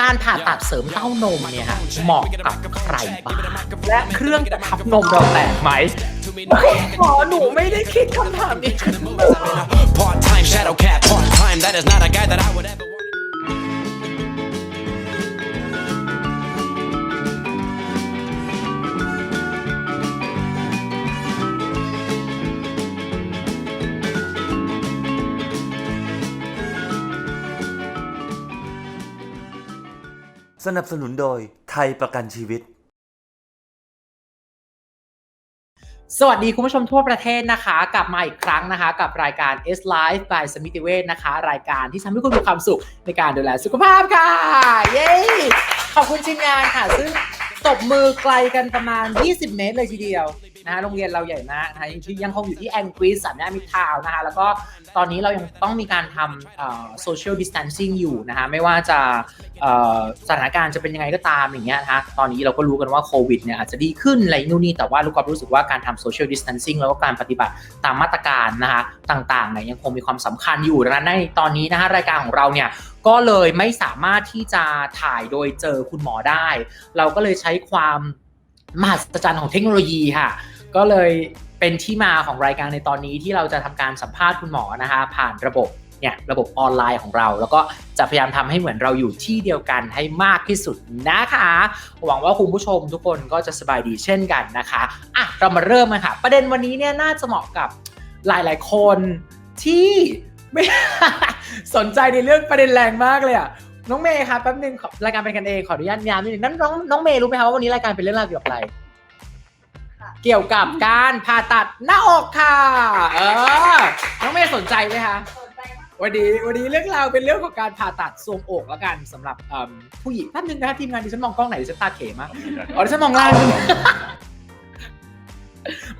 การผ่าตัดเสริมเต้านมเนี่ยเหมาะกับใครบ้างและเครื่องจะทำนมเราแตกไหมหมอหนูไม่ได้คิดคำถามนี้ Part time shadow cat, part time. That is not a guy that I would ever สนับสนุนโดยไทยประกันชีวิต สวัสดีคุณผู้ชมทั่วประเทศนะคะ กลับมาอีกครั้งนะคะ กับรายการ S Life by สมิติเวชนะคะ รายการที่ทำให้คุณมีความสุขในการดูแลสุขภาพค่ะ เย้ขอบคุณทีมงานค่ะ ซึ่งตบมือไกลกันประมาณ 20 เมตรเลยทีเดียว นะโรงเรียนเราใหญ่มากนะคะยังยังคงอยู่ที่แองกรีสสามย่านมิตรทาวน์นะคะแล้วก็ตอนนี้เรายังต้องมีการทำโซเชียลดิส a ทนซิ่งอยู่นะคะไม่ว่าจะสถานการณ์จะเป็นยังไงก็ตามอย่างเงี้ยนะคะตอนนี้เราก็รู้กันว่าโควิดเนี่ยอาจจะดีขึ้นอะไรนู่นนี่แต่ว่าลูกกอล์ฟรู้สึกว่าการทำโซเชียลดิส a ทนซิ่งแล้วก็การปฏิบัติตามมาตรการนะคะต่างๆเนี่ยยังคงมีความสำคัญอยู่ดังนั้นในตอนนี้นะคะรายการของเราเนี่ยก็เลยไม่สามารถที่จะถ่ายโดยเจอคุณหมอได้ เราก็เลยใช้ความมหัศจรรย์ของเทคโนโลยีค่ะ ก็เลยเป็นที่มาของรายการในตอนนี้ที่เราจะทำการสัมภาษณ์คุณหมอนะคะ ผ่านระบบเนี่ยระบบออนไลน์ของเรา แล้วก็จะพยายามทำให้เหมือนเราอยู่ที่เดียวกันให้มากที่สุดนะคะ หวังว่าคุณผู้ชมทุกคนก็จะสบายดีเช่นกันนะคะอะเรามาเริ่มกันค่ะ ประเด็นวันนี้เนี่ยน่าจะเหมาะกับหลายๆ คนที่ไม่สนใจในเรื่องประเด็นแรงมากเลยอะน้องเมย์ครับแป๊บนึงขอรายการเป็นกันเองขออนุญาตยามนิดนึงนั่นน้องน้องเมย์รู้ไหมคะว่าวันนี้รายการเป็นเรื่องราวเกี่ยวกับอะไร เกี่ยวกับการผ่าตัดหน้าอกค่ะ เออ น้องเมย์สนใจไหมคะวันนี้วันนี้เรื่องราวเป็นเรื่องของการผ่าตัดทรวงอกแล้วกันสำหรับเอิ่มผู้หญิงแป๊บนึงนะคะทีมงานดิฉันมองกล้องไหนดิฉันตาเขมากอ๋อดิฉันมองล่าง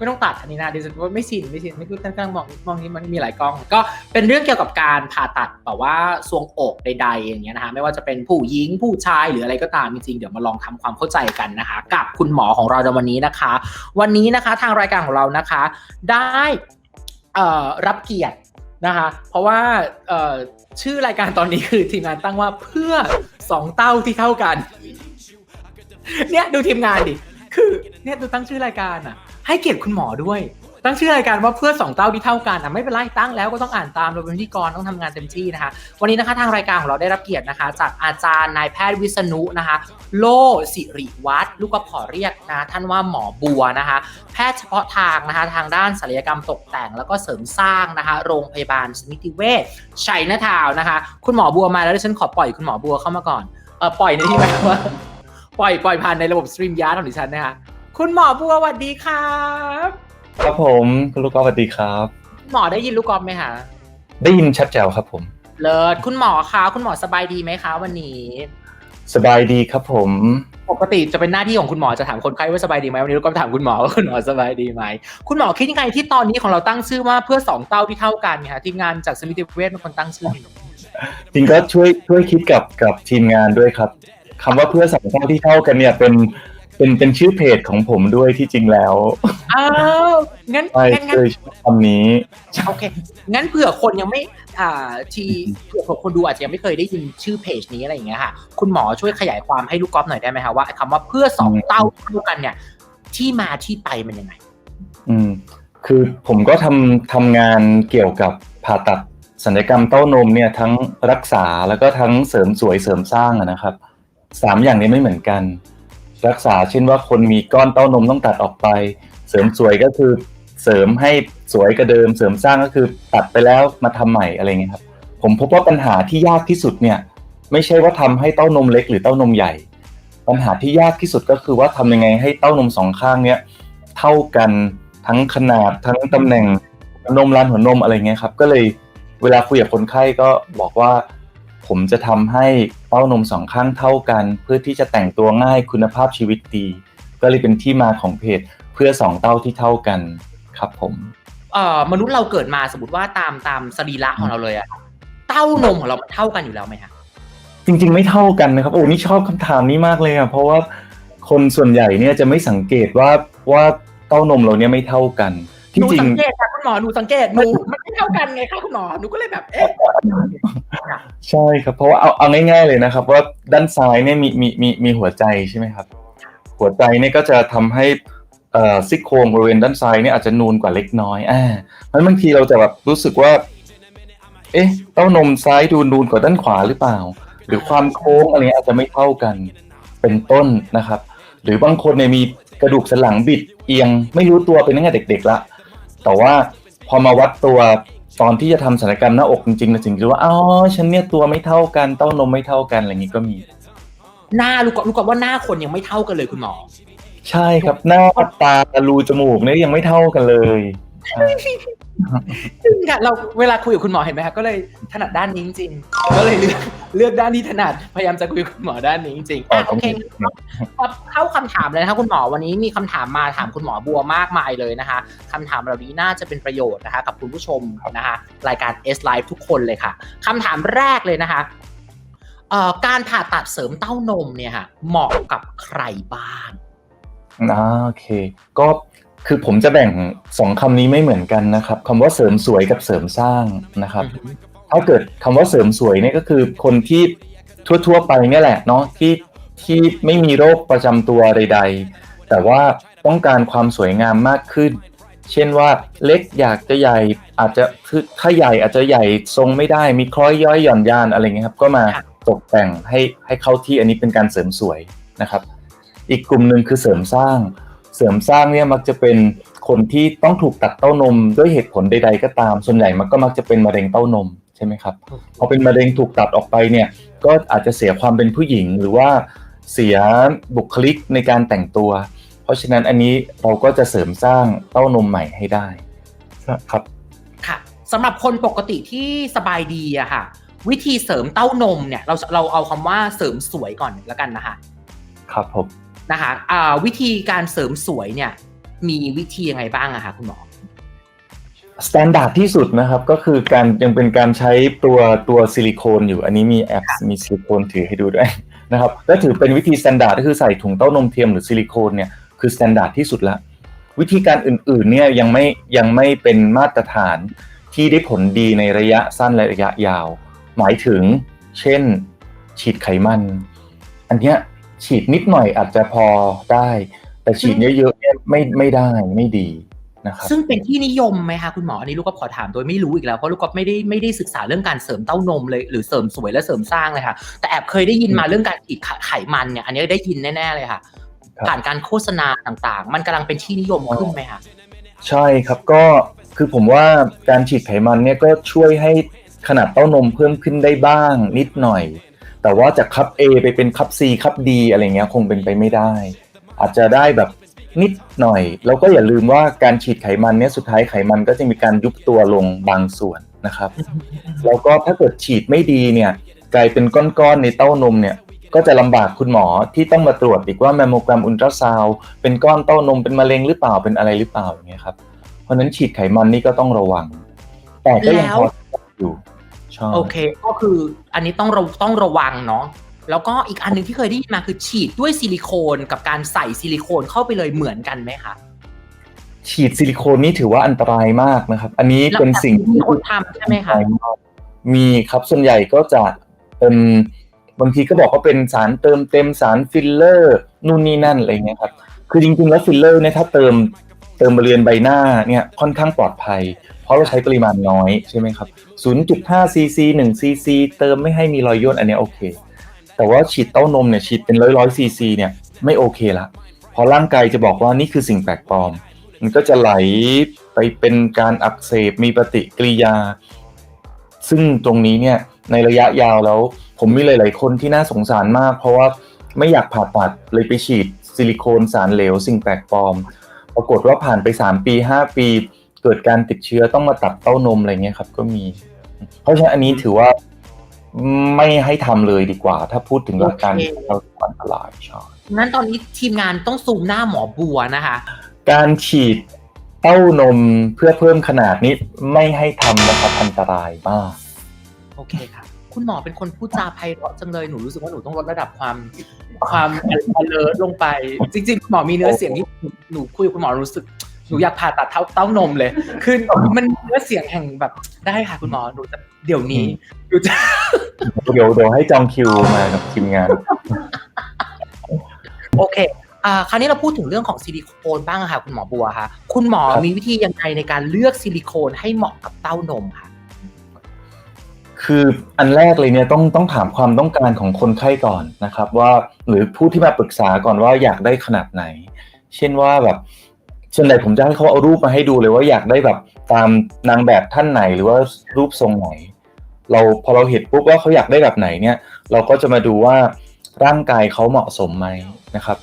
ไม่ต้องตัดอันนี้นะดิฉันว่าไม่ชินไม่ชินไม่รู้ตั้งๆมองมองนี้มันมีหลายกล้อง ก็เป็นเรื่องเกี่ยวกับการผ่าตัดแบบว่าทรวงอกใดๆอย่างเงี้ยนะคะไม่ว่าจะเป็นผู้หญิงผู้ชายหรืออะไรก็ตามจริงๆเดี๋ยวมาลองทำความเข้าใจกันนะคะ กับคุณหมอของเราในวันนี้นะคะ วันนี้นะคะทางรายการของเรานะคะ ได้อ่อรับเกียรตินะคะ เพราะว่าเอ่อชื่อรายการตอนนี้คือทีมงานตั้งว่าเพื่อสองเต้าที่เท่ากัน เนี่ยดูทีมงานดิ คือเนี่ยดูตั้งชื่อรายการอะ ให้เกียรติคุณหมอด้วย ตั้งชื่อรายการว่าเพื่อสองเต้าที่เท่ากันอะไม่เป็นไรตั้งแล้วก็ต้องอ่านตามเราเป็นพิธีกรต้องทำงานเต็มที่นะคะ วันนี้นะคะทางรายการของเราได้รับเกียรตินะคะ จากอาจารย์นายแพทย์วิษณุนะคะ โลสิริวัฒน์ลูกก็ขอเรียกนะท่านว่าหมอบัวนะคะ แพทย์เฉพาะทางนะคะทางด้านศัลยกรรมตกแต่งแล้วก็เสริมสร้างนะคะ โรงพยาบาลสมิติเวชชัยนาทาวนะคะ คุณหมอบัวมาแล้วดิฉันขอปล่อยคุณหมอบัวเข้ามาก่อนเออปล่อยในที่หมายว่าปล่อยปล่อยผ่านในระบบสตรีมยาร์ดของดิฉันนะคะ คุณหมอบัวสวัสดีครับ ครับผมคุณลูกกอล์ฟสวัสดีครับ หมอได้ยินลูกกอล์ฟไหมคะได้ยินชัดแจ๋วครับผม เลิศคุณหมอคะคุณหมอสบายดีไหมคะวันนี้ สบายดีครับผม ปกติจะเป็นหน้าที่ของคุณหมอจะถามคนไข้ว่าสบายดีไหมวันนี้ลูกก็ถามคุณหมอว่าคุณหมอสบายดีไหมคุณหมอคิดยังไงที่ตอนนี้ของเราตั้งชื่อว่าเพื่อสองเต้าที่เท่ากันเนี่ยค่ะทีมงานจากสมิติเวชเป็นคนตั้งชื่อจริงก็ช่วยช่วยคิดกับกับทีมงานด้วยครับคำว่าเพื่อสองเท่าที่เท่ากันเนี่ยเป็น เป็นเป็นชื่อเพจของผมด้วยที่จริงแล้วอ้าวงั้นใช่งั้นงั้เคนยชอบคำนี้ โอเคงั้นเผื่อคนยังไม่อ่าทีเผื่อคนดูอาจจะยังไม่เคยได้ยินชื่อเพจนี้อะไรอย่างเงี้ยค่ะ คุณหมอช่วยขยายความให้ลูกกอล์ฟหน่อยได้ไหมคะว่าไอ้คำว่าเพื่อสองเต้าเท่ากันเนี่ย ที่มาที่ไปมันยังไง อืมคือผมก็ทำทำงานเกี่ยวกับผ่าตัดศัลยกรรมเต้านมเนี่ยทั้งรักษาแล้วก็ทั้งเสริมสวยเสริมสร้างอะนะครับสามอย่างนี้ไม่เหมือนกัน รักษาเช่นว่าคนมีก้อนเต้านมต้องตัดออกไป เสริมสวยก็คือเสริมให้สวยกว่าเดิม เสริมสร้างก็คือตัดไปแล้วมาทำใหม่อะไรเงี้ยครับ ผมพบว่าปัญหาที่ยากที่สุดเนี่ย ไม่ใช่ว่าทำให้เต้านมเล็กหรือเต้านมใหญ่ ปัญหาที่ยากที่สุดก็คือว่าทำยังไงให้เต้านมสองข้างเนี่ยเท่ากันทั้งขนาดทั้งตำแหน่งนมรันหัวนมอะไรเงี้ยครับ ก็เลยเวลาคุยกับคนไข้ก็บอกว่า ผมจะทำให้เต้านมสองข้างเท่ากัน เพื่อที่จะแต่งตัวง่ายคุณภาพชีวิตดี ก็เลยเป็นที่มาของเพจเพื่อสองเต้าที่เท่ากันครับผมเอ่อมนุษย์เราเกิดมาสมมติว่าตามตามสรีระของเราเลยอะเต้านมของเรามันเท่ากันอยู่แล้วไหมคะจริง ๆ ไม่เท่ากันนะครับโอ้นี่ชอบคำถามนี้มากเลยอะเพราะว่าคนส่วนใหญ่เนี่ยจะไม่สังเกตว่าว่าเต้านมเราเนี่ยไม่เท่ากันที่หนูจริงสังเกตค่ะ คุณหมอหนูสังเกตหนูมันไม่เท่ากันไงคะคุณหมอหนูก็เลยแบบเอ๊ะใช่ครับเพราะว่าเอาเอาง่ายๆเลยนะครับ ว่าด้านซ้ายเนี่ยมีมีมีมีหัวใจใช่ไหมครับ หัวใจเนี่ยก็จะทำให้เอ่อซี่โครงบริเวณด้านซ้ายเนี่ยอาจจะนูนกว่าเล็กน้อยอ่าเพราะฉะนั้นบางทีเราจะแบบรู้สึกว่า เอ๊ะเต้านมซ้ายดูนูนกว่าด้านขวาหรือเปล่า หรือความโค้งอะไรเงี้ยอาจจะไม่เท่ากันเป็นต้นนะครับ หรือบางคนเนี่ยมีกระดูกสันหลังบิดเอียง ไม่รู้ตัวเป็นตั้งแต่เด็กๆละ แต่ว่าพอมาวัดตัวตอนที่จะทำศัลยกรรมหน้าอกจริงๆนะถึงรู้ว่าอ๋อฉันเนี่ยตัวไม่เท่ากันเต้านมไม่เท่ากันอะไรอย่างงี้ก็มี หน้าลูกกลูกกว่าหน้าคนยังไม่เท่ากันเลยคุณหมอ ใช่ครับหน้าตารูจมูกเนี่ยยังไม่เท่ากันเลยใช่ จริงค่ะเราเวลาคุยกับคุณหมอเห็นไหมคะก็เลยถนัดด้านนี้จริงๆก็เลยเลือกเลือกด้านที่ถนัดพยายามจะคุยกับคุณหมอด้านนี้จริงๆอะโอเคครับเข้าคำถามเลยนะคะคุณหมอวันนี้มีคำถามมาถามคุณหมอบัวมากมายเลยนะคะคำถามเหล่านี้น่าจะเป็นประโยชน์นะคะกับคุณผู้ชมนะคะรายการ S Live ทุกคนเลยค่ะคำถามแรกเลยนะคะเอ่อการผ่าตัดเสริมเต้านมเนี่ยค่ะเหมาะกับใครบ้างอ่าโอเค ก็ คือผมจะแบ่งสองคำนี้ไม่เหมือนกันนะครับคำว่าเสริมสวยกับเสริมสร้างนะครับ ถ้าเกิดคำว่าเสริมสวยเนี่ยก็คือคนที่ทั่วๆไปเนี่ยแหละเนาะที่ที่ไม่มีโรคประจำตัวใด ๆ แต่ว่าต้องการความสวยงามมากขึ้น เช่นว่าเล็กอยากจะใหญ่อาจจะคือถ้าใหญ่อาจจะใหญ่ทรงไม่ได้มีคล้อยย้อยหย่อนยานอะไรเงี้ยครับ ก็มาค่ะตกแต่งให้ให้เข้าที่อันนี้เป็นการเสริมสวยนะครับ อีกกลุ่มหนึ่งคือเสริมสร้างเสริมสร้างเนี่ยมักจะเป็นคนที่ต้องถูกตัดเต้านมด้วยเหตุผลใด ๆ ก็ตาม ส่วนใหญ่มันก็มักจะเป็นมะเร็งเต้านมใช่ไหมครับพอเป็นมะเร็งถูกตัดออกไปเนี่ยก็อาจจะเสียความเป็นผู้หญิงหรือว่าเสียบุคลิกในการแต่งตัว เพราะฉะนั้นอันนี้เราก็จะเสริมสร้างเต้านมใหม่ให้ได้ครับค่ะสำหรับคนปกติที่สบายดีอะค่ะ วิธีเสริมเต้านมเนี่ยเราเราเอาคำว่าเสริมสวยก่อนแล้วกันนะคะ ครับผม นะคะอ่าวิธีการเสริมสวยเนี่ยมีวิธียังไงบ้างอะคะคุณหมอสแตนดาร์ดที่สุดนะครับก็คือการยังเป็นการใช้ตัวตัวซิลิโคนอยู่ อันนี้มีแอปมีซิลิโคนถือให้ดูด้วยนะครับและถือเป็นวิธีสแตนดาร์ดก็คือใส่ถุงเต้านมเทียมหรือซิลิโคนเนี่ยคือสแตนดาร์ดที่สุดละ วิธีการอื่นๆเนี่ยยังไม่ยังไม่เป็นมาตรฐานที่ได้ผลดีในระยะสั้นและระยะยาว หมายถึง เช่น ฉีดไขมัน อันเนี้ย ฉีดนิดหน่อยอาจจะพอได้ แต่ฉีดเยอะๆเนี่ยไม่ไม่ได้ไม่ดีนะครับซึ่งเป็นที่นิยมไหมคะคุณหมออันนี้ลูกก็ขอถามโดยไม่รู้อีกแล้วเพราะลูกก็ไม่ได้ไม่ได้ศึกษาเรื่องการเสริมเต้านมเลย หรือเสริมสวยและเสริมสร้างเลยค่ะ แต่แอบเคยได้ยินมาเรื่องการฉีดไขมันเนี่ยอันนี้ได้ยินแน่ๆเลยค่ะครับผ่านการโฆษณาต่างๆ มันกำลังเป็นที่นิยมขึ้นไหมคะใช่ครับก็คือผมว่าการฉีดไขมันเนี่ยก็ช่วยให้ขนาดเต้านมเพิ่มขึ้นได้บ้างนิดหน่อย แต่ว่าจากคัพ A ไปเป็นคัพ C คัพ D อะไรเงี้ยคงเป็นไปไม่ได้ อาจจะได้แบบนิดหน่อย แล้วก็อย่าลืมว่าการฉีดไขมันเนี่ยสุดท้ายไขมันก็จะมีการยุบตัวลงบางส่วนนะครับ แล้วก็ถ้าเกิดฉีดไม่ดีเนี่ย กลายเป็นก้อนๆในเต้านมเนี่ย ก็จะลำบากคุณหมอที่ต้องมาตรวจอีกว่าแมมโมแกรมอุลตราซาวด์เป็นก้อนเต้านมเป็นมะเร็งหรือเปล่าเป็นอะไรหรือเปล่าอย่างเงี้ยครับเพราะฉะนั้นฉีดไขมันนี่ก็ต้องระวัง แต่ก็ยังพออยู่ใช่ โอเค ก็คืออันนี้ต้องระต้องระวังเนาะแล้วก็อีกอันหนึ่งที่เคยได้ยินมาคือฉีดด้วยซิลิโคนกับการใส่ซิลิโคนเข้าไปเลยเหมือนกันไหมคะฉีดซิลิโคนนี่ถือว่าอันตรายมากนะครับ อันนี้เป็นสิ่งแล้วแต่มีคนทำใช่ไหมคะมีครับส่วนใหญ่ก็จะเป็นบางทีก็บอกว่าเป็นสารเติมเต็มสารฟิลเลอร์นู่นนี่นั่นอะไรเงี้ยครับคือจริงๆแล้วฟิลเลอร์เนี่ยถ้าเติมเติมบริเวณใบหน้าเนี่ยค่อนข้างปลอดภัยเพ ราะเราใช้ปริมาณน้อยใช่ไหมครับ 0.5 ซีซี1ซีซีเติมไม่ให้มีรอยย่นอันนี้โอเค แต่ว่าฉีดเต้านมเนี่ยฉีดเป็นร้อยร้อยซีซีเนี่ยไม่โอเคละเพราะร่างกายจะบอกว่านี่คือสิ่งแปลกปลอม มันก็จะไหลไปเป็นการอักเสบมีปฏิกิริยา ซึ่งตรงนี้เนี่ยในระยะยาวแล้ว ผมมีหลาย ๆ คนที่น่าสงสารมาก เพราะว่าไม่อยากผ่าตัดเลยไปฉีดซิลิโคนสารเหลว สิ่งแปลกปลอม ปรากฏว่าผ่านไป 3 ปี 5 ปี เกิดการติดเชื้อต้องมาตัดเต้านมอะไรเงี้ยครับ ก็มี เพราะฉะนั้นอันนี้ถือว่าไม่ให้ทำเลยดีกว่า ถ้าพูดถึงหลักการโอเคเราอันตรายใช่งั้นตอนนี้ทีมงานต้องซูมหน้าหมอบัวนะคะ การฉีดเต้านมเพื่อเพิ่มขนาดนี้ไม่ให้ทำนะครับอันตรายมาก โอเคค่ะ คุณหมอเป็นคนพูดจาไพเราะจังเลยหนูรู้สึกว่าหนูต้องลดระดับความความ alert ลงไป จริงๆคุณหมอมีเนื้อเสียงที่หนูหนูคุยกับคุณหมอรู้สึก หนูอยากผ่าตัดเท้าเต้านมเลย คือมันเนื้อเสียงแห่งแบบได้ค่ะคุณหมอหนูจะเดี๋ยวนี้หนูจะเดี๋ยวเดี๋ยวให้จองคิวมากับทีมงาน โอเคอ่าคราวนี้เราพูดถึงเรื่องของซิลิโคนบ้างอะค่ะ คุณหมอบัวคะคุณหมอครับมีวิธียังไงในการเลือกซิลิโคนให้เหมาะกับเต้านมค่ะ คืออันแรกเลยเนี่ยต้องต้องถามความต้องการของคนไข้ก่อนนะครับ ว่าหรือผู้ที่มาปรึกษาก่อนว่าอยากได้ขนาดไหน เช่นว่าแบบ ส่วนใหญ่ผมจะให้เขาเอารูปมาให้ดูเลยว่าอยากได้แบบตามนางแบบท่านไหนหรือว่ารูปทรงไหน เราพอเราเห็นปุ๊บว่าเขาอยากได้แบบไหนเนี่ย เราก็จะมาดูว่าร่างกายเขาเหมาะสมไหมนะครับ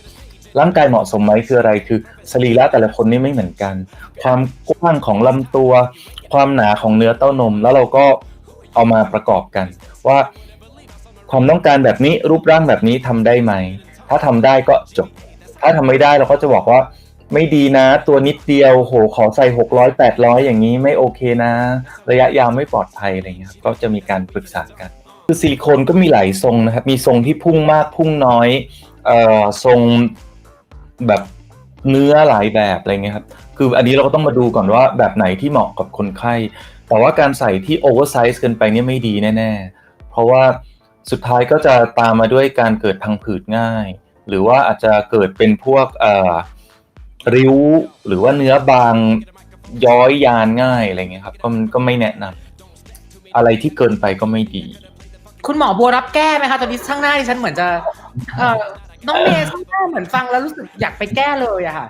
ร่างกายเหมาะสมไหมคืออะไรคือสรีระแต่ละคนนี่ไม่เหมือนกัน ความกว้างของลำตัว ความหนาของเนื้อเต้านม แล้วเราก็เอามาประกอบกัน ว่าความต้องการแบบนี้รูปร่างแบบนี้ทำได้ไหม ถ้าทำได้ก็จบ ถ้าทำไม่ได้เราก็จะบอกว่า ไม่ดีนะ ตัวนิดเดียวโหขอใส่หกร้อยแปดร้อยอย่างนี้ไม่โอเคนะ ระยะยาวไม่ปลอดภัยอะไรเงี้ยครับก็จะมีการปรึกษากันคือซิลิโคนก็มีหลายทรงนะครับ มีทรงที่พุ่งมากพุ่งน้อยเอ่อทรงแบบเนื้อหลายแบบอะไรเงี้ยครับ คืออันนี้เราก็ต้องมาดูก่อนว่าแบบไหนที่เหมาะกับคนไข้ แต่ว่าการใส่ที่โอเวอร์ไซส์เกินไปเนี่ยไม่ดีแน่ ๆ เพราะว่าสุดท้ายก็จะตามมาด้วยการเกิดพังผืดง่าย หรือว่าอาจจะเกิดเป็นพวกเอ่อ ริ้วหรือว่าเนื้อบางย้อยยานง่ายอะไรเงี้ยครับ ก็ก็ไม่แนะนำอะไรที่เกินไปก็ไม่ดี คุณหมอบัวรับแก้ไหมคะตอนนี้ข้างหน้าดิฉันเหมือนจะ เอ่อน้องเมย์ข้างหน้าเหมือนฟังแล้วรู้สึกอยากไปแก้เลยอะค่ะ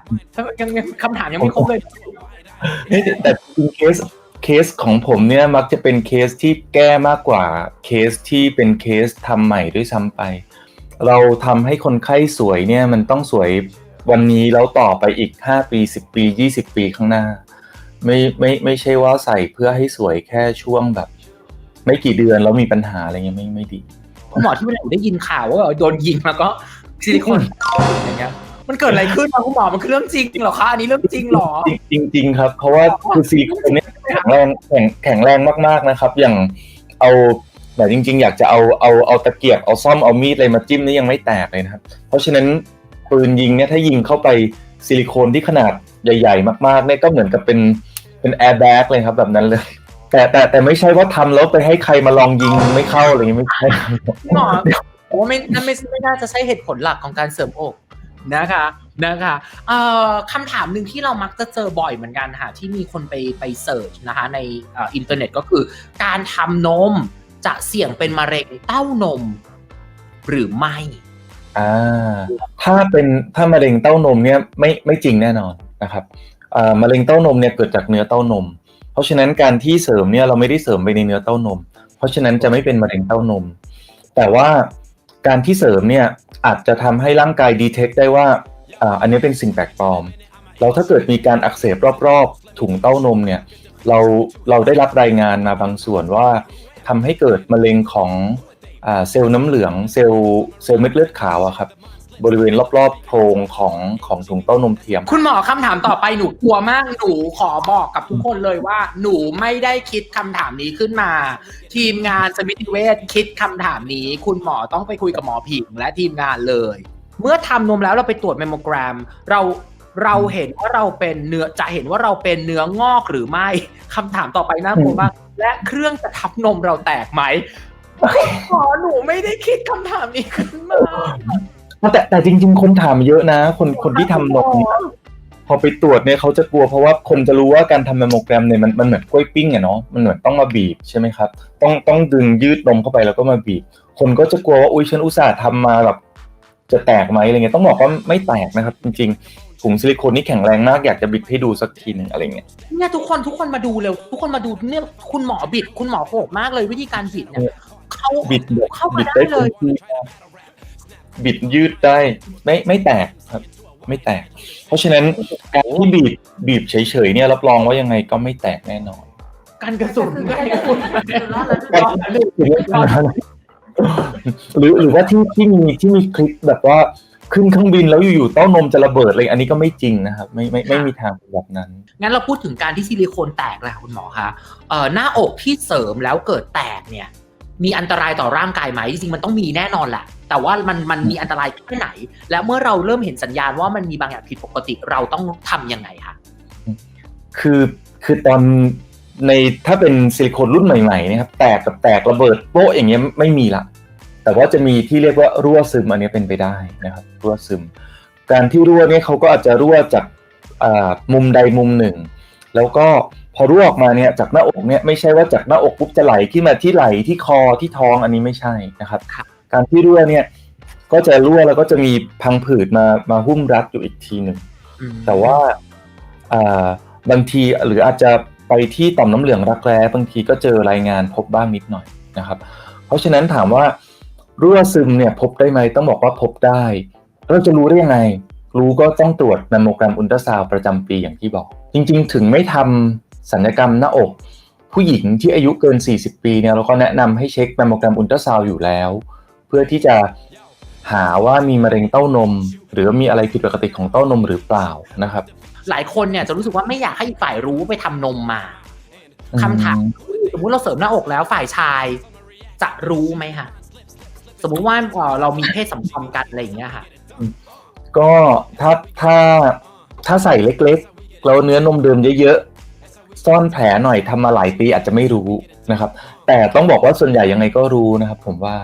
ยังยังคำถามยังไม่ครบเลยเฮ้ยแต่แต่จริงๆเคสเคสของผมเนี่ยมักจะเป็นเคสที่แก้มากกว่าเคสที่เป็นเคสทำใหม่ด้วยซ้ำไป เราทำให้คนไข้สวยเนี่ยมันต้องสวย วันนี้แล้วต่อไปอีก5ปี10ปี20ปีข้างหน้า ไม่ไม่ไม่ใช่ว่าใส่เพื่อให้สวยแค่ช่วงแบบ ไม่กี่เดือนแล้วมีปัญหาอะไรเงี้ยไม่ไม่ดีคุณหมอที่เวลาหนูได้ยินข่าวว่าโดนยิงแล้วก็ซิลิโคนอย่างเงี้ยมันเกิดอะไรขึ้นนะคุณหมอมันคือเรื่องจริงเหรอคะอันนี้เรื่องจริงเหรอจริงจริงๆครับ เพราะว่าคือซิลิโคนเนี่ยแข็งแรงแข็งแข็งแรงมากๆนะครับ อย่างเอาแบบจริง ๆ อยากจะเอาเอาเอาตะเกียบเอาซ่อมเอามีดอะไรมาจิ้มนี่ยังไม่แตกเลยนะครับ เพราะฉะนั้น ปืนยิงเนี่ยถ้ายิงเข้าไปซิลิโคนที่ขนาดใหญ่ ๆ มากๆเนี่ยก็เหมือนกับเป็นเป็นแอร์แบ็กเลยครับแบบนั้นเลยแต่แต่แต่ไม่ใช่ว่าทำแล้วไปให้ใครมาลองยิงไม่เข้าอะไรอย่างเงี้ยไม่ใช่หมอผมว่าไม่นั่นไม่ไม่น่าจะใช่เหตุผลหลักของการเสริมอกนะคะนะคะเอ่อคำถามหนึ่งที่เรามักจะเจอบ่อยเหมือนกันค่ะที่มีคนไปไปเสิร์ชนะคะในอินเทอร์เน็ตก็คือ การทำนมจะเสี่ยงเป็นมะเร็งเต้านม หรือไม่ อ่าถ้าเป็นถ้ามะเร็งเต้านมเนี่ยไม่ไม่จริงแน่นอนนะครับอ่ามะเร็งเต้านมเนี่ยเกิดจากเนื้อเต้านม เพราะฉะนั้นการที่เสริมเนี่ยเราไม่ได้เสริมไปในเนื้อเต้านม เพราะฉะนั้นจะไม่เป็นมะเร็งเต้านม แต่ว่าการที่เสริมเนี่ยอาจจะทำให้ร่างกายดีเทคได้ว่าอ่าอันนี้เป็นสิ่งแปลกปลอมแล้วถ้าเกิดมีการอักเสบรอบๆถุงเต้านมเนี่ยเราเราได้รับรายงานมาบางส่วนว่าทำให้เกิดมะเร็งของ เซลล์น้ำเหลืองเซลล์เซลล์เม็ดเลือดขาวอะครับบริเวณรอบๆโพรงของของถุงเต้านมเทียม คุณหมอคำถามต่อไปหนูกลัวมากหนูขอบอกกับทุกคนเลยว่า หนูไม่ได้คิดคำถามนี้ขึ้นมา ทีมงานสมิติเวชคิดคำถามนี้ คุณหมอต้องไปคุยกับหมอผิงและทีมงานเลย เมื่อทำนมแล้วเราไปตรวจเมมโมแกรม เราเราเห็นว่าเราเป็นเนื้อจะเห็นว่าเราเป็นเนื้องอกหรือไม่คำถามต่อไปน่ากลัวมากและเครื่องจะทับนมเราแตกไหม หมอหนูไม่ได้คิดคำถามนี้ขึ้นมาแต่แต่จริง ๆ คนถามเยอะนะ คนคนที่ทำนมเนี่ยพอไปตรวจเนี่ยเขาจะกลัวเพราะว่าคนจะรู้ว่าการทำแมมโมแกรมเนี่ยมันมันเหมือนกล้วยปิ้งอะเนาะมันเหมือนต้องมาบีบใช่ไหมครับต้องต้องดึงยืดนมเข้าไปแล้วก็มาบีบ คนก็จะกลัวว่าอุ้ยฉันอุตส่าห์ทำมาแบบจะแตกไหมอะไรเงี้ยต้องบอกว่าไม่แตกนะครับ จริงๆถุงซิลิโคนนี่แข็งแรงมากอยากจะบิดให้ดูสักทีหนึงอะไรเงี้ยเนี่ยทุกคนทุกคนมาดูเร็วทุกคนมาดูเนี่ยคุณหมอบิด คุณหมอโหดมากเลยวิธีการบิดเนี่ย เขาบิดแบบเข้ามาบิดได้ได้เลยต็มที่มากบิดยืดได้ไม่ไม่แตกครับ ไม่แตก เพราะฉะนั้นการที่บีบบีบเฉยๆเนี่ยรับรองว่ายังไงก็ไม่แตกแน่นอน กันกระสุนได้คุณหรือหรือว่าที่ที่มีที่มีคลิปแบบว่าขึ้นเครื่องบินแล้วอยู่ๆเต้านมจะระเบิดเลยอันนี้ก็ไม่จริงนะครับ ไม่ไม่ไม่มีทางเป็นแบบนั้น งั้นเราพูดถึงการที่ซิลิโคนแตกแหละคุณหมอคะเอ่อหน้าอกที่เสริมแล้วเกิดแตกเนี่ย มีอันตรายต่อร่างกายไหมจริงๆมันต้องมีแน่นอนแหละ แต่ว่ามันมันมีอันตรายแค่ไหน และเมื่อเราเริ่มเห็นสัญญาณว่ามันมีบางอย่างผิดปกติเราต้องทำยังไงคะคือคือตอนในถ้าเป็นซิลิโคนรุ่นใหม่ๆนะครับแตกกับแตกระเบิดโป๊ะอย่างเงี้ยไม่มีละแต่ว่าจะมีที่เรียกว่ารั่วซึมอันนี้เป็นไปได้นะครับรั่วซึม การที่รั่วเนี่ยเขาก็อาจจะรั่วจากมุมใดมุมหนึ่ง แล้วก็ พอรั่วออกมาเนี่ยจากหน้าอกเนี่ยไม่ใช่ว่าจากหน้าอกปุ๊บจะไหลขึ้นมาที่ไหล่ที่คอที่ท้องอันนี้ไม่ใช่นะครับครับ การที่รั่วเนี่ยก็จะรั่วแล้วก็จะมีพังผืดมามาหุ้มรัดอยู่อีกทีหนึ่งอืมแต่ว่าอ่าบางทีหรืออาจจะไปที่ต่อมน้ำเหลืองรักแร้บางทีก็เจอรายงานพบบ้างนิดหน่อยนะครับ เพราะฉะนั้นถามว่ารั่วซึมเนี่ยพบได้ไหมต้องบอกว่าพบได้เราจะรู้ได้ยังไง รู้ก็ต้องตรวจแมมโมแกรมอุลตราซาวด์ประจำปีอย่างที่บอก จริง ๆ ถึงไม่ทำ สัญญกรรมหน้าอก ผู้หญิงที่อายุเกิน 40 ปีเนี่ยเราก็แนะนำให้เช็คแมมโมแกรมอุลตราซาวด์อยู่แล้ว เพื่อที่จะหาว่ามีมะเร็งเต้านม หรือว่ามีอะไรผิดปกติของเต้านมหรือเปล่านะครับ หลายคนเนี่ยจะรู้สึกว่าไม่อยากให้อีกฝ่ายรู้ว่าไปทำนมมาคำถามคือสมมุติเราเสริมหน้าอกแล้วฝ่ายชายจะรู้ไหมคะสมมุติว่าเอ่อเรามีเพศสัมพันธ์กันอะไรอย่างเงี้ยค่ะ ก็ถ้าถ้าถ้าใส่เล็กๆแล้วเนื้อนมเดิมเยอะๆ ซ่อนแผลหน่อยทำมาหลายปีอาจจะไม่รู้นะครับ แต่ต้องบอกว่าส่วนใหญ่ยังไงก็รู้นะครับ ผมว่า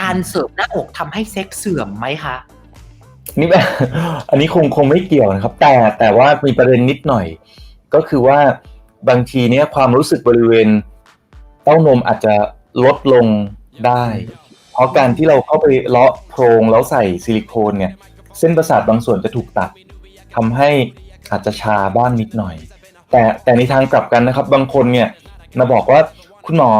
การเสริมหน้าอกทำให้เซ็กเสื่อมไหมคะนี่อันนี้คงคงไม่เกี่ยวนะครับ แต่แต่ว่ามีประเด็นนิดหน่อย ก็คือว่าบางทีเนี่ยความรู้สึกบริเวณเต้านมอาจจะลดลงได้ เพราะการที่เราเข้าไปเลาะโพรงแล้วใส่ซิลิโคนเนี่ย เส้นประสาทบางส่วนจะถูกตัดทำให้อาจจะชาบ้างนิดหน่อย แต่แต่ในทางกลับกันนะครับ บางคนเนี่ยมาบอกว่าคุณหมอ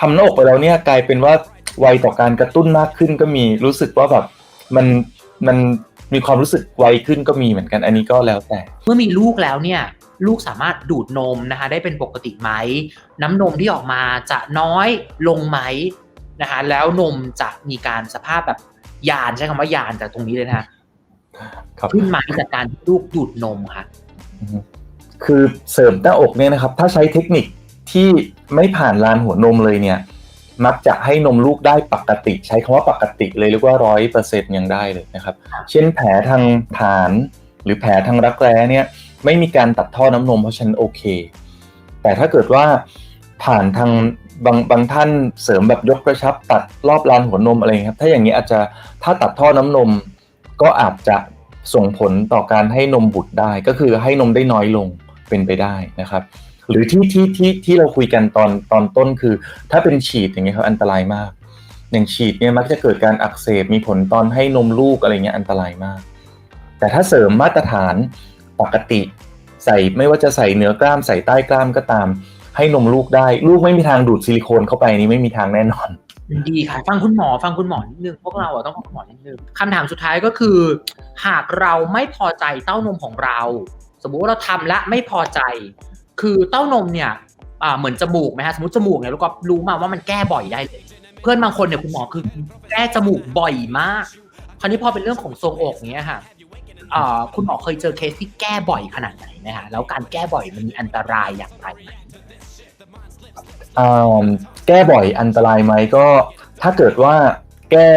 ทำหน้าอกไปแล้วเนี่ยกลายเป็นว่าไวต่อการกระตุ้นมากขึ้นก็มีรู้สึกว่าแบบมันมันมีความรู้สึกไวขึ้นก็มีเหมือนกันอันนี้ก็แล้วแต่ เมื่อมีลูกแล้วเนี่ยลูกสามารถดูดนมนะคะได้เป็นปกติไหม น้ำนมที่ออกมาจะน้อยลงไหมนะคะแล้วนมจะมีการสภาพแบบยานใช้คำว่ายานจากตรงนี้เลยนะคะครับขึ้นไหมจากการที่ลูกดูดนมค่ะอือฮึ คือเสริมหน้าอกเนี่ยนะครับ ถ้าใช้เทคนิคที่ไม่ผ่านลานหัวนมเลยเนี่ย มักจะให้นมลูกได้ปกติ ใช้คำว่าปกติเลยเรียกว่าร้อยเปอร์เซ็นยังได้เลยนะครับ เช่นแผลทางฐาน หรือแผลทางรักแร้เนี่ยไม่มีการตัดท่อน้ำนมเพราะฉันโอเค แต่ถ้าเกิดว่าผ่านทางบางบางท่านเสริมแบบยกกระชับ ตัดรอบลานหัวนมอะไรเงี้ยครับ ถ้าอย่างนี้อาจจะถ้าตัดท่อน้ำนมก็อาจจะส่งผลต่อการให้นมบุตรได้ ก็คือให้นมได้น้อยลง เป็นไปได้นะครับ หรือที่ที่ที่ที่เราคุยกันตอนตอนต้นคือ ถ้าเป็นฉีดอย่างเงี้ยครับอันตรายมาก อย่างฉีดเนี่ยมักจะเกิดการอักเสบมีผลตอนให้นมลูกอะไรเงี้ยอันตรายมาก แต่ถ้าเสริมมาตรฐานปกติ ใส่ไม่ว่าจะใส่เหนือกล้ามใส่ใต้กล้ามก็ตาม ให้นมลูกได้ ลูกไม่มีทางดูดซิลิโคนเข้าไปนี่ไม่มีทางแน่นอนดีค่ะ ฟังคุณหมอฟังคุณหมอนิดนึงพวกเราอะต้องฟังคุณหมอนิดนึงคำถามสุดท้ายก็คือ หากเราไม่พอใจเต้านมของเรา สมมุติว่าเราทำและไม่พอใจ คือเต้านมเนี่ยเหมือนจมูกไหมฮะสมมติจมูกเนี่ยแล้วก็รู้มาว่ามันแก้บ่อยได้เลย เพื่อนบางคนเนี่ยคุณหมอคือแก้จมูกบ่อยมาก คราวนี้พอเป็นเรื่องของทรงอกเนี้ยค่ะคุณหมอเคยเจอเคสที่แก้บ่อยขนาดไหนนะฮะแล้วการแก้บ่อยมันมีอันตรายอย่างไรไหมแก้บ่อยอันตรายไหมก็ ถ้าเกิดว่าแก้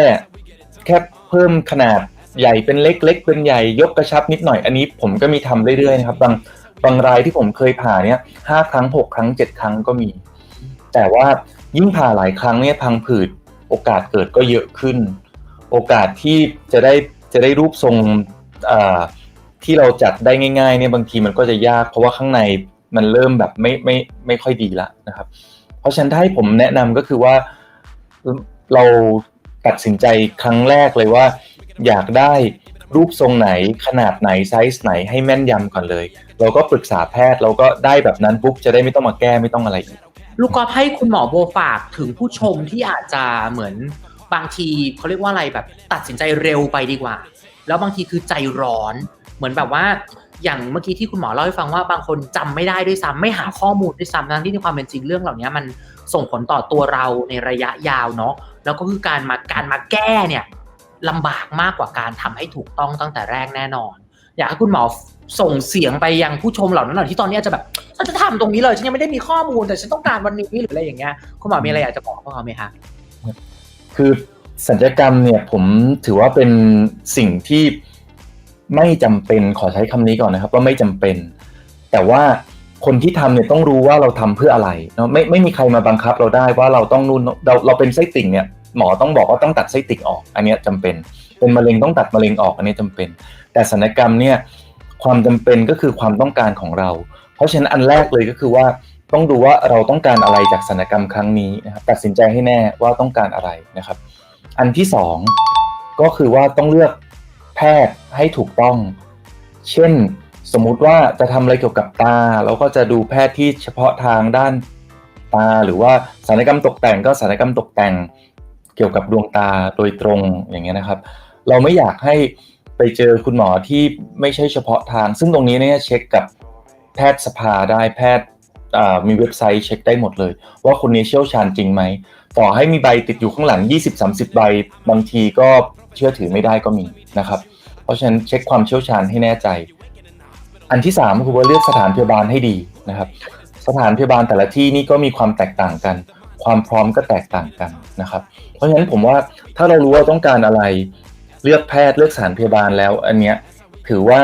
แค่เพิ่มขนาด ใหญ่เป็นเล็กเล็กเป็นใหญ่ยกกระชับนิดหน่อยอันนี้ผมก็มีทำเรื่อยๆนะครับ บางบางรายที่ผมเคยผ่าเนี่ยห้าครั้งหกครั้งเจ็ดครั้งก็มี แต่ว่ายิ่งผ่าหลายครั้งเนี่ยพังผืดโอกาสเกิดก็เยอะขึ้น โอกาสที่จะได้จะได้รูปทรงที่เราจัดได้ง่ายๆเนี่ยบางทีมันก็จะยาก เพราะว่าข้างในมันเริ่มแบบไม่ไม่ไม่ค่อยดีละนะครับ เพราะฉะนั้นถ้าให้ผมแนะนำก็คือว่าเราตัดสินใจครั้งแรกเลยว่า อยากได้รูปทรงไหนขนาดไหนไซส์ไหนให้แม่นยำก่อนเลย เราก็ปรึกษาแพทย์เราก็ได้แบบนั้นปุ๊บจะได้ไม่ต้องมาแก้ไม่ต้องอะไรอีกลูกกอล์ฟให้คุณหมอโบฝากถึงผู้ชมที่อาจจะเหมือนบางทีเขาเรียกว่าอะไรแบบตัดสินใจเร็วไปดีกว่า แล้วบางทีคือใจร้อน เหมือนแบบว่าอย่างเมื่อกี้ที่คุณหมอเล่าให้ฟังว่าบางคนจำไม่ได้ด้วยซ้ำไม่หาข้อมูลด้วยซ้ำทั้งที่ในความเป็นจริงเรื่องเหล่านี้มันส่งผลต่อตัวเราในระยะยาวเนาะแล้วก็คือการมาการมาแก้เนี่ย ลำบากมากกว่าการทำให้ถูกต้องตั้งแต่แรกแน่นอน อยากให้คุณหมอส่งเสียงไปยังผู้ชมเหล่านั้นหน่อยที่ตอนนี้จะแบบฉันจะทำตรงนี้เลยฉันยังไม่ได้มีข้อมูลแต่ฉันต้องการวันนี้หรืออะไรอย่างเงี้ยคุณหมอมีอะไรอยากจะบอกพวกเขาไหมคะคือสัญญกรรมเนี่ยผมถือว่าเป็นสิ่งที่ไม่จำเป็นขอใช้คำนี้ก่อนนะครับ ว่าไม่จำเป็น แต่ว่าคนที่ทำเนี่ยต้องรู้ว่าเราทำเพื่ออะไรเนาะไม่ไม่มีใครมาบังคับเราได้ว่าเราต้องนู่นเราเราเป็นไส้ติ่งเนี่ย หมอต้องบอกว่าต้องตัดไส้ติ่งออก อันนี้ยจำเป็น เป็นมะเร็งต้องตัดมะเร็งออกอันนี้จำเป็น แต่ศัลยกรรมเนี่ยความจำเป็นก็คือความต้องการของเรา เพราะฉะนั้นอันแรกเลยก็คือว่าต้องดูว่าเราต้องการอะไรจากศัลยกรรมครั้งนี้นะครับตัดสินใจให้แน่ว่าต้องการอะไรนะครับ อันที่สองก็คือว่าต้องเลือกแพทย์ให้ถูกต้อง เช่นสมมุติว่าจะทำอะไรเกี่ยวกับตาเราก็จะดูแพทย์ที่เฉพาะทางด้านตา หรือว่าศัลยกรรมตกแต่งก็ศัลยกรรมตกแต่ง เกี่ยวกับดวงตาโดยตรงอย่างเงี้ยนะครับ เราไม่อยากให้ไปเจอคุณหมอที่ไม่ใช่เฉพาะทาง ซึ่งตรงนี้เนี่ยเช็คกับแพทย์สภาได้แพทย์มีเว็บไซต์เช็คได้หมดเลย ว่าคนนี้เชี่ยวชาญจริงไหมต่อให้มีใบติดอยู่ข้างหลัง 20-30 ใบบางทีก็เชื่อถือไม่ได้ก็มีนะครับ เพราะฉะนั้นเช็คความเชี่ยวชาญให้แน่ใจ อันที่3คือว่าเลือกสถานพยาบาลให้ดีนะครับ สถานพยาบาลแต่ละที่นี่ก็มีความแตกต่างกัน ความพร้อมก็แตกต่างกันนะครับ เพราะฉะนั้นผมว่าถ้าเรารู้ว่าต้องการอะไรเลือกแพทย์เลือกสถานพยาบาลแล้ว อันเนี้ยถือว่า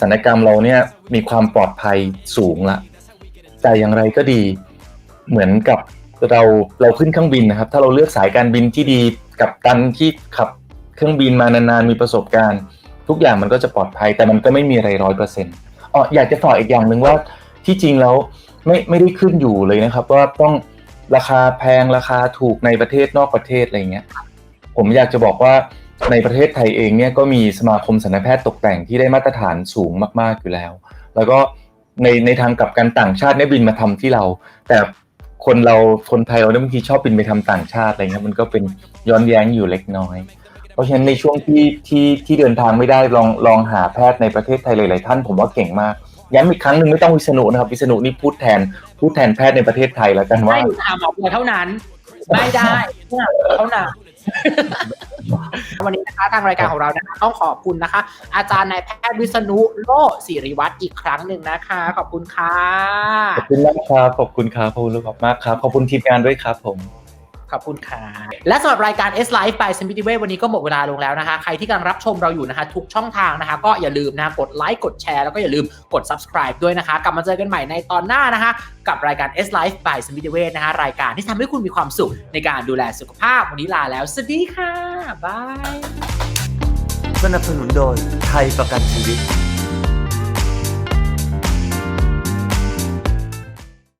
ศัลยกรรมเราเนี่ยมีความปลอดภัยสูงละแต่อย่างไรก็ดีเหมือนกับเราเราขึ้นเครื่องบินนะครับ ถ้าเราเลือกสายการบินที่ดีกับตันที่ขับเครื่องบินมานานๆมีประสบการณ์ ทุกอย่างมันก็จะปลอดภัย แต่มันก็ไม่มีอะไรร้อยเปอร์เซ็นต์อ๋ออยากจะฝากอีกอย่างหนึ่งว่าที่จริงแล้วไม่ไม่ได้ขึ้นอยู่เลยนะครับ ว่าต้อง ราคาแพงราคาถูกในประเทศนอกประเทศอะไรเงี้ยผมอยากจะบอกว่าในประเทศไทยเองเนี่ยก็มีสมาคมศัลยแพทย์ตกแต่งที่ได้มาตรฐานสูงมากๆอยู่แล้ว แล้วก็ในในทางกลับกันต่างชาติเนี่ยบินมาทำที่เรา แต่คนเราคนไทยเราเนี่ยบางทีชอบบินไปทำต่างชาติอะไรเงี้ยมันก็เป็นย้อนแย้งอยู่เล็กน้อย เพราะฉะนั้นในช่วงที่ที่ที่เดินทางไม่ได้ลองลองหาแพทย์ในประเทศไทยหลายๆท่าน ผมว่าเก่งมาก ย้ำอีกครั้งหนึ่งไม่ต้องวิษณุนะครับ วิษณุนี่พูดแทนพูดแทนแพทย์ในประเทศไทยแล้วกันว่าไม่ถามหมอเพื่อเท่านั้น ไม่ได้เท่านั้นวันนี้นะคะทางรายการของเรานะคะต้องขอบคุณนะคะ อาจารย์นายแพทย์วิษณุโลศิริวัตรอีกครั้งหนึ่งนะคะ ขอบคุณค่ะขอบคุณมากครับขอบคุณครับขอบคุณลูกมากครับขอบคุณทีมงานด้วยครับผม ขอบคุณค่ะและสำหรับรายการ S Life by s m i t y Way วันนี้ก็หมดเวลาลงแล้วนะคะ ใครที่กำลังรับชมเราอยู่นะคะ ทุกช่องทางนะคะ ก็อย่าลืมนะะกดไลค์กดแชร์แล้วก็อย่าลืมกด subscribe ด้วยนะคะ กลับมาเจอกันใหม่ในตอนหน้านะคะ กับรายการ S Life by s m i t y Way นะคะรายการที่ทำให้คุณมีความสุขในการดูแลสุขภาพวันนี้ลาแล้วสวัสดีค่ะบายสนับสนุนโดยไทยประกันชีวิต